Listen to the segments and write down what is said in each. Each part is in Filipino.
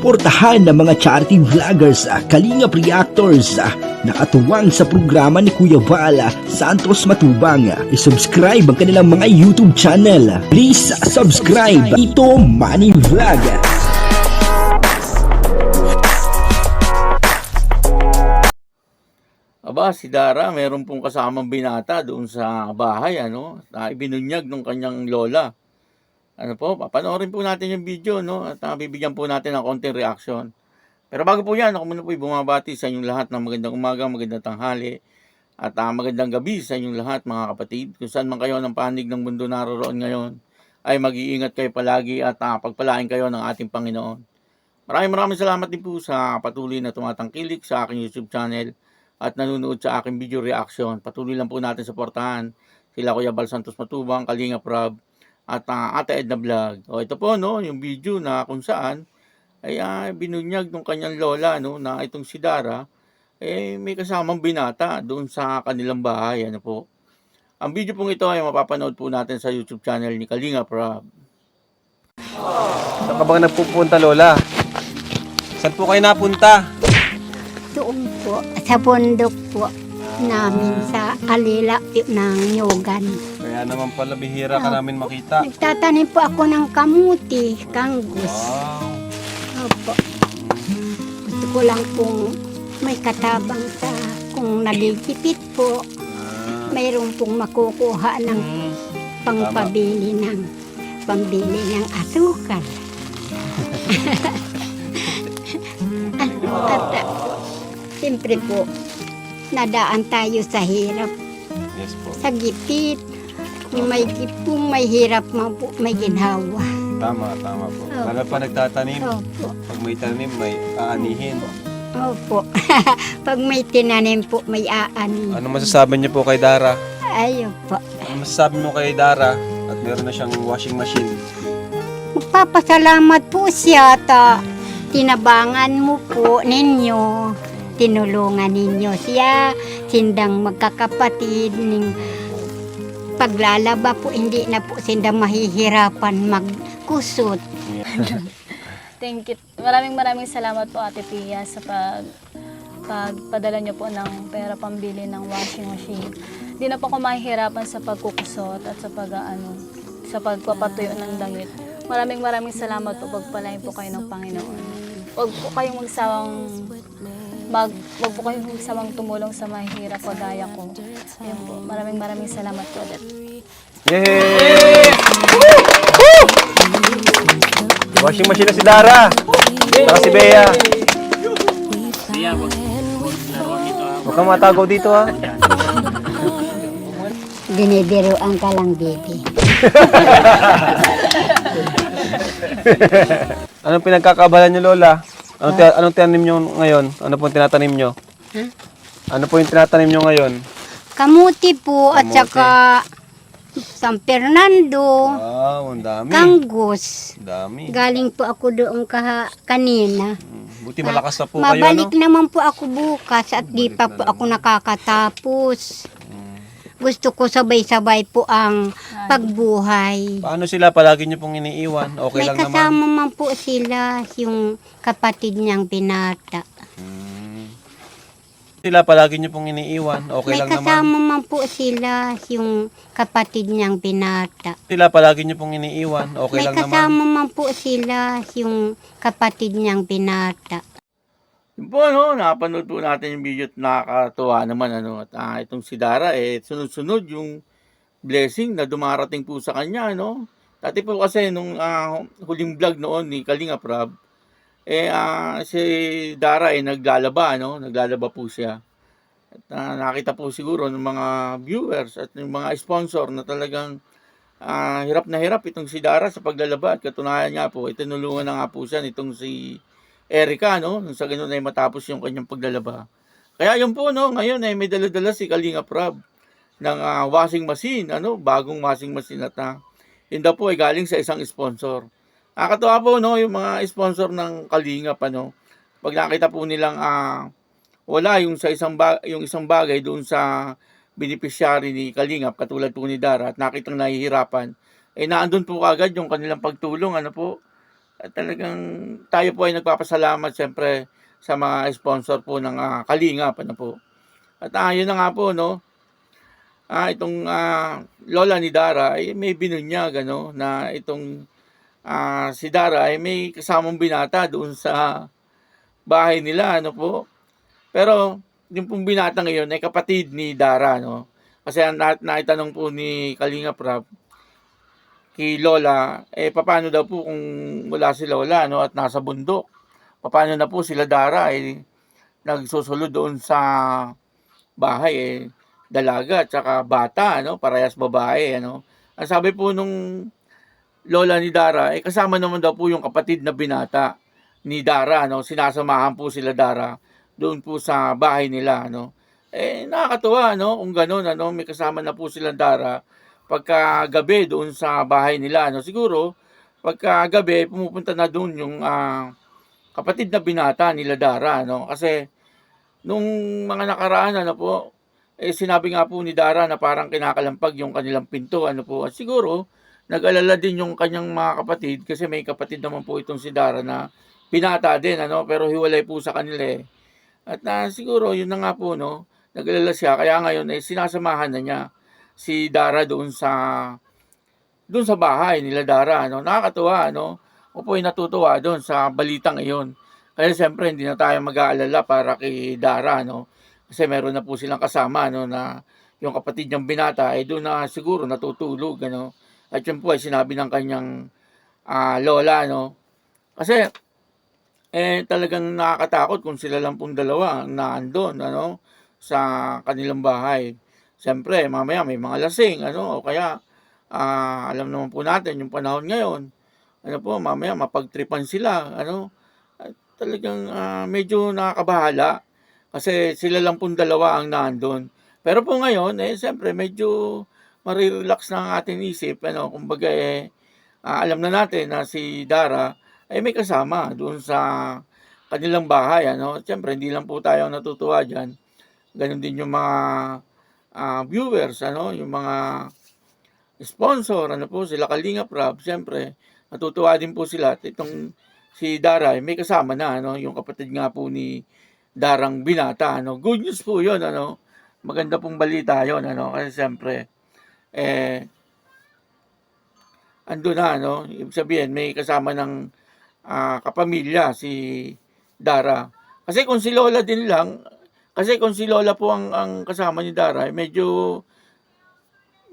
suportahan ng mga charity vloggers, ah, kalingap reactors, ah, nakatuwang sa programa ni Kuya Vala Santos Matubang. ah, I-subscribe ang kanilang mga YouTube channel. Please ah, subscribe. Ito Money Vlog. Aba, si Dara, meron pong kasamang binata doon sa bahay, ano, ibinunyag ng kanyang lola. Ano po, papanoorin po natin yung video, no, at ah, bibigyan po natin ng konting reaction. Pero bago po yan, ako muna po bumabati sa inyong lahat ng magandang umaga, magandang tanghali, at ah, magandang gabi sa inyong lahat, mga kapatid. Kung saan man kayo ng panig ng mundo naroon ngayon, ay mag-iingat kayo palagi at ah, pagpalain kayo ng ating Panginoon. Maraming maraming salamat din po sa patuloy na tumatangkilik sa aking YouTube channel at nanonood sa aking video reaction. Patuloy lang po natin suportahan sila Kuya Bal Santos Matubang, Kalinga Prab, at uh, Ate Edna Vlog. O ito po no, yung video na kung saan ay ah, binunyag ng kanyang lola no na itong si Dara eh may kasamang binata doon sa kanilang bahay ano po. Ang video pong ito ay mapapanood po natin sa YouTube channel ni Kalinga Prab. Saan ka ba nagpupunta, Lola? Saan po kayo napunta? Doon po, sa bundok po namin sa alila ng Yogan. Kaya naman pala bihira ka namin makita. Nagtatanim po ako ng kamuti, kanggus. Wow. Opo. Gusto ko lang pong may katabang sa kung naligipit po, Ah, mayroon pong makukuha ng mm, pangpabili ng pambili ng asukal. At uh, siyempre po, nadaan tayo sa hirap, yes po. sa gipit. Yung may gipong, may hirap man po, may ginhawa. Tama, tama po. Oh. Lalo pa nagtatanim. Opo, Pag may tanim, may aanihin. opo. Pag may tinanim po, may aani. Ano masasabi niyo po kay Dara? Ayun po. Ano masasabi mo kay Dara? At meron na siyang washing machine. Magpapasalamat po siya ta tinabangan mo po ninyo. Tinulungan ninyo siya. Sindang magkakapatid. Ning paglalaba po, hindi na po sindang mahihirapan magkusot. Thank you. Maraming maraming salamat po Ate Pia sa pag pagpadala niyo po ng pera pambili ng washing machine. Hindi na po ako mahihirapan sa pagkukusot at sa pag ano, sa pagpapatuyo ng damit. Maraming maraming salamat po pagpalain po kayo ng Panginoon. Huwag po kayong magsawang mag wag po kayong magsawang tumulong sa mahihirap kagaya ko. Ayun po. Maraming maraming salamat po ulit. Yay! Washing machine na si Dara. Saka si Bea. Huwag kang matagaw dito ha. Binibiruan ka lang, baby. Anong pinagkakabalan niyo, Lola? Anong, ti- anong tinanim niyo ngayon? Ano pong tinatanim niyo? Ha? Ano po yung tinatanim niyo ngayon? Kamuti po at Kamuti. saka San Fernando, Wow, ang dami. Kanggus. Ang dami. Galing po ako doon kaha, kanina. Hmm, Buti malakas na po kayo, ano? Mabalik naman po ako bukas at di pa po ako nakakatapos. Hmm. Gusto ko sabay-sabay po ang pagbuhay. Paano sila? Palagi niyo pong iniiwan? Okay May lang naman. kasama man po sila, yung kapatid niyang binata. Hmm. Sila palagi niyo pong iniiwan? Okay May lang naman. kasama man po sila, yung kapatid niyang binata. Sila palagi niyo pong iniiwan? Okay May lang naman. kasama man po sila, yung kapatid niyang binata. Yun po, ano, napanood po natin yung video at nakakatuwa naman, ano, at ah, itong si Dara, eh, sunod-sunod yung blessing na dumarating po sa kanya, ano. Dati po kasi, nung ah, huling vlog noon ni Kalinga Prab, eh, ah, si Dara, eh, naglalaba, ano, naglalaba po siya. At ah, nakita po siguro ng mga viewers at ng mga sponsor na talagang ah, hirap na hirap itong si Dara sa paglalaba at katunayan nga po, itinulungan na nga po siya nitong si Erica, no? Nung sa ganun ay matapos yung kanyang paglalaba. Kaya yun po, no? Ngayon ay may dala-dala si Kalinga Prab ng ah, washing machine, ano? Bagong washing machine at uh, yun daw po ay galing sa isang sponsor. Nakakatuwa po, no? Yung mga sponsor ng Kalinga pa, no? Pag nakita po nilang ah, wala yung sa isang ba- yung isang bagay doon sa beneficiary ni Kalingap katulad po ni Dara at nakitang nahihirapan eh naandun po agad yung kanilang pagtulong ano po At talagang tayo po ay nagpapasalamat siyempre sa mga sponsor po ng ah, Kalingap ano po. At ah, yun na nga po no. Ah, itong ah, lola ni Dara ay may binunyag ano na itong ah, si Dara ay may kasamang binata doon sa bahay nila ano po. Pero yung pong binata ngayon ay kapatid ni Dara no. Kasi ang na, naitanong po ni Kalinga Prab kay Lola, eh paano daw po kung wala si Lola no at nasa bundok? Paano na po sila Dara ay nagsusulod doon sa bahay eh dalaga at saka bata ano, parehas babae ano. Ang sabi po nung lola ni Dara, eh kasama naman daw po yung kapatid na binata ni Dara, no? Sinasamahan po sila Dara doon po sa bahay nila, no? Eh nakakatuwa, no? Kung gano'n, ano, may kasama na po silang Dara pagka gabi doon sa bahay nila, no? Siguro pagka gabi pumupunta na doon yung ah, kapatid na binata nila Dara, no? Kasi nung mga nakaraan, ano po, eh sinabi nga po ni Dara na parang kinakalampag yung kanilang pinto, ano po. At siguro, nag-alala din yung kanyang mga kapatid kasi may kapatid naman po itong si Dara na binata din ano? Pero hiwalay po sa kanila eh. At na siguro yun na nga po no? Nag-alala siya. Kaya ngayon eh sinasamahan na niya si Dara doon sa doon sa bahay nila Dara ano? Nakakatuwa ano? Ako po ay natutuwa doon sa balitang iyon. Kaya siyempre hindi na tayo mag-aalala para kay Dara no kasi meron na po silang kasama no na yung kapatid niyang binata ay doon na siguro natutulog ano at yun po ay sinabi ng kanyang ah, lola, no? Kasi, eh, talagang nakakatakot kung sila lang pong dalawa ang naandun, ano, sa kanilang bahay. Siyempre, mamaya may mga lasing, ano, o kaya, ah, alam naman po natin yung panahon ngayon, ano po, mamaya mapagtripan sila, ano, at talagang ah, medyo nakakabahala kasi sila lang pong dalawa ang naandun. Pero po ngayon, eh, siyempre, medyo marirelax na ang ating isip, ano, kumbaga eh, ah, alam na natin na si Dara ay may kasama doon sa kanilang bahay, ano. Siyempre, hindi lang po tayo natutuwa diyan. Ganon din yung mga ah, viewers, ano, yung mga sponsor, ano po, sila Kalinga Prab, siyempre, natutuwa din po sila itong si Dara ay may kasama na, ano, yung kapatid nga po ni Darang Binata, ano. Good news po 'yon, ano. Maganda pong balita 'yon, ano, kasi siyempre eh, ando na, no? Ibig sabihin, may kasama ng ah, kapamilya si Dara. Kasi kung si Lola din lang, kasi kung si Lola po ang, ang kasama ni Dara, eh, medyo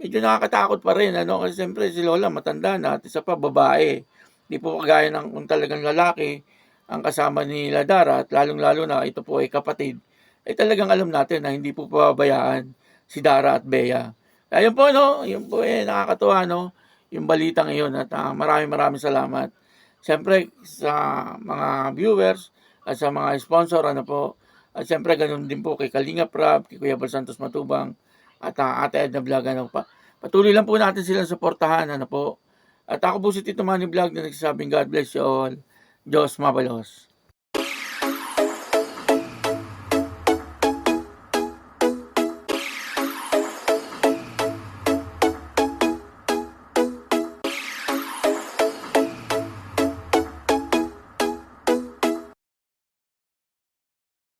medyo nakakatakot pa rin, ano? Kasi siyempre si Lola matanda na, at isa pa babae. Di po kagaya ng kung talagang lalaki ang kasama ni Dara, at lalong-lalo na ito po ay kapatid, ay talagang alam natin na hindi po pababayaan si Dara at Bea. Ayun po, no? Yun po eh, nakakatuwa, no? Yung balita ngayon at ah, maraming maraming salamat. Siyempre, sa mga viewers at sa mga sponsor, ano po, at siyempre, ganun din po kay Kalinga Prab, kay Kuya Bal Santos Matubang, at ah, Ate Edna Vlog, ano pa. Patuloy lang po natin silang suportahan, ano po. At ako po si Tito Manny Vlog na nagsasabing God bless you all. Diyos mabalos.